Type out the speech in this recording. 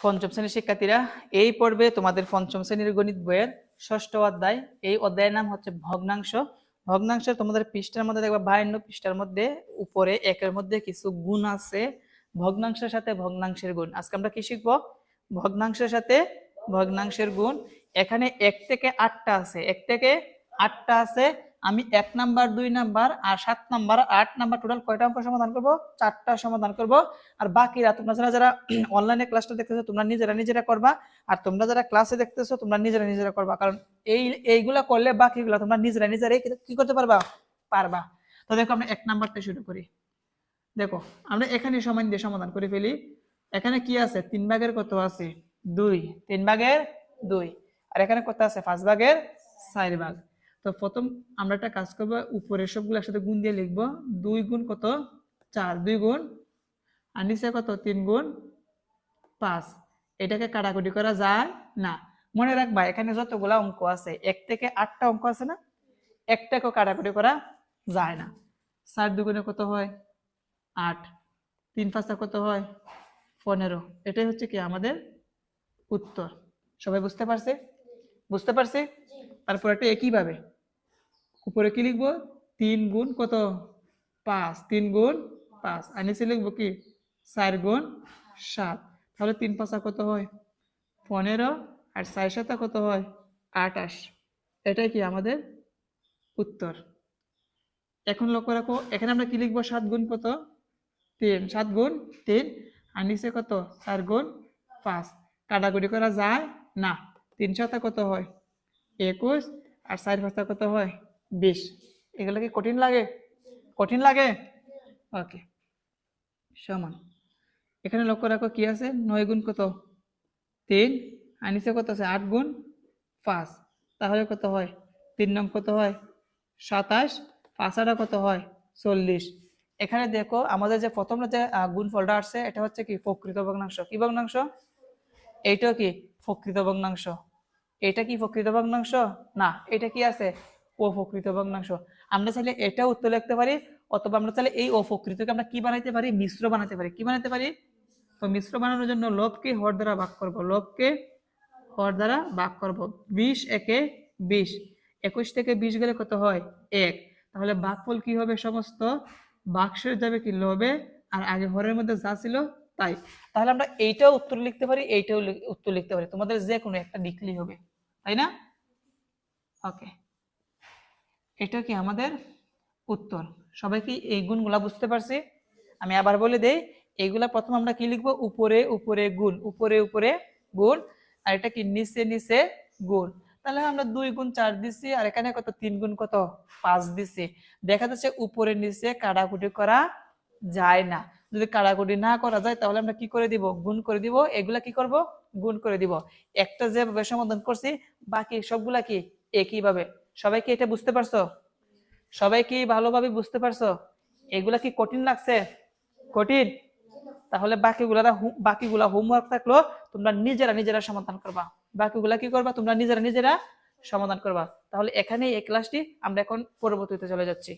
পঞ্চম শ্রেণির শিক্ষার্থীরা, এই পর্বে তোমাদের পঞ্চম শ্রেণির গণিত বইয়ের ষষ্ঠ অধ্যায়, এই অধ্যায়ের নাম হচ্ছে ভগ্নাংশ। ভগ্নাংশ তোমাদের পৃষ্ঠার মধ্যে দেখবা বায়ান্ন পৃষ্ঠার মধ্যে, উপরে একের মধ্যে কিছু গুণ আছে। ভগ্নাংশের সাথে ভগ্নাংশের গুণ। আজকে আমরা কি শিখব? ভগ্নাংশের সাথে ভগ্নাংশের গুণ। এখানে এক থেকে আটটা আছে। এক থেকে আটটা আছে আমি এক নাম্বার, দুই নাম্বার আর সাত নাম্বার, আট নাম্বার টোটাল কয়টা অঙ্ক সমাধান করব? চারটা সমাধান করব। আর বাকিরা তোমরা যারা যারা অনলাইনে ক্লাসটা দেখতেছো, তোমরা নিজেরা নিজেরা করবা। আর তোমরা যারা ক্লাসে দেখতেছো, তোমরা নিজেরা নিজেরা করবা। কারণ এই, এইগুলা করলে বাকিগুলা তোমরা নিজেরা নিজেরাই কি- করতে পারবা? পারবা। তো দেখো আমরা এক নাম্বারটা শুরু করি। দেখো, আমরা এখানে সমান দিয়ে সমাধান করে ফেলি। এখানে কি আছে? তিন ভাগের কত আছে? দুই। তিন ভাগের দুই। আর এখানে কত আছে? পাঁচ ভাগের চার ভাগ। তো প্রথম আমরা একটা কাজ করব উপরে সবগুলো একসাথে গুণ দিয়ে লিখব দুই গুণ কত? চার দুই গুণ। আর নিচে কত? তিন গুণ। পাঁচ। এটাকে কাটাকুটি করা যায় না। মনে রাখবা এখানে যতগুলা অঙ্ক আছে এক থেকে আটটা অঙ্ক আছে না? একটাকেও কাটাকুটি করা যায় না। চার দুগুণে কত হয়? আট। তিন পাঁচটা কত হয়? পনেরো। এটাই হচ্ছে কি আমাদের উত্তর। সবাই বুঝতে পারছে? বুঝতে পারছে? তারপর একটা একইভাবে। উপরে কি লিখব? তিন গুণ কত? পাঁচ। তিন গুণ পাঁচ। আর নিচে লিখব কি? চার গুণ সাত। তাহলে তিন পাঁচা কত হয়? পনেরো। আর চার সাতা কত হয়? আটাশ এটাই কি আমাদের উত্তর। এখন লক্ষ্য রাখো, এখানে আমরা কি লিখব? সাত গুণ কত? তিন। সাত গুণ তিন। আর নিচে কত? চার গুণ পাঁচ। কাটাকুটি করা যায় না। তিন সাতা কত হয়? একুশ। আর চার পাঁচটা কত হয়? বিশ এগুলো কি কঠিন লাগে? কঠিন লাগে? ওকে সমান। এখানে লক্ষ্য রাখো কি আছে? নয় গুণ কত? তিন। আর নিচে কত আছে? আট গুণ পাঁচ। তাহলে কত হয়? তিন নং কত হয়? সাতাশ। পাঁচাটা কত হয়? চল্লিশ। এখানে দেখো আমাদের যে প্রথম যে গুণফলটা আসছে, এটা হচ্ছে কি? প্রকৃত ভগ্নাংশ। কি ভগ্নাংশ? এইটাও কি? প্রকৃত ভগ্নাংশ। এটা কি প্রকৃত ভগ্নাংশ? না। এটা কি আছে? অপ্রকৃত ভগ্নাংশ। আমরা চাইলে এটা উত্তর লিখতে পারি, অথবা আমরা চাইলে এই অপকৃতকে আমরা কি বানাইতে পারি? মিশ্র বানাতে পারি। কি বানাতে পারি? তো মিশ্র বানানোর জন্য লোভকে হর দ্বারা ভাগ করব। লোভকে হর দ্বারা ভাগ করব। বিশ একে বিশ। একুশ থেকে বিশ গেলে কত হয়? এক। তাহলে ভাগফল কি হবে সমস্ত? বাক্সের যাবে কি? লোভে। আর আগে হরের মধ্যে যা ছিল, তাই। তাহলে আমরা এইটাও উত্তর লিখতে পারি, এইটাও উত্তর লিখতে পারি। তোমাদের যে কোনো একটা লিখলেই হবে। তাই না? ওকে। এটা কি আমাদের উত্তর? সবাই কি এই গুণগুলা বুঝতে পারছি? আমি আবার বলে দেই এইগুলা প্রথম আমরা কি লিখব? উপরে উপরে গুণ, উপরে উপরে গুণ, আর এটা কি নিচে নিচে গুণ। তাহলে আমরা দুই গুণ চার দিছি, আর এখানে কত? তিন গুণ কত? পাঁচ দিছি। দেখা যাচ্ছে উপরে, নিচে কাটাকুটি করা যায় না। যদি কাটাকুটি না করা যায়, তাহলে আমরা কি করে দিব? গুণ করে দিব। এগুলা কি করব? গুণ করে দিব। একটা যেভাবে সমাধান করছি, বাকি সবগুলা কি? একইভাবে সবাই কি এটা বুঝতে পারছ? সবাই কি ভালোভাবে বুঝতে পারছ? এগুলা কি কঠিন লাগছে? কঠিন? তাহলে বাকিগুলা বাকিগুলা হোমওয়ার্ক থাকল, তোমরা নিজেরা নিজেরা সমাধান করবা। বাকিগুলা কি করবা? তোমরা নিজেরা নিজেরা সমাধান করবা। তাহলে এখানেই এই ক্লাসটি আমরা এখন পরবর্তীতে চলে যাচ্ছি।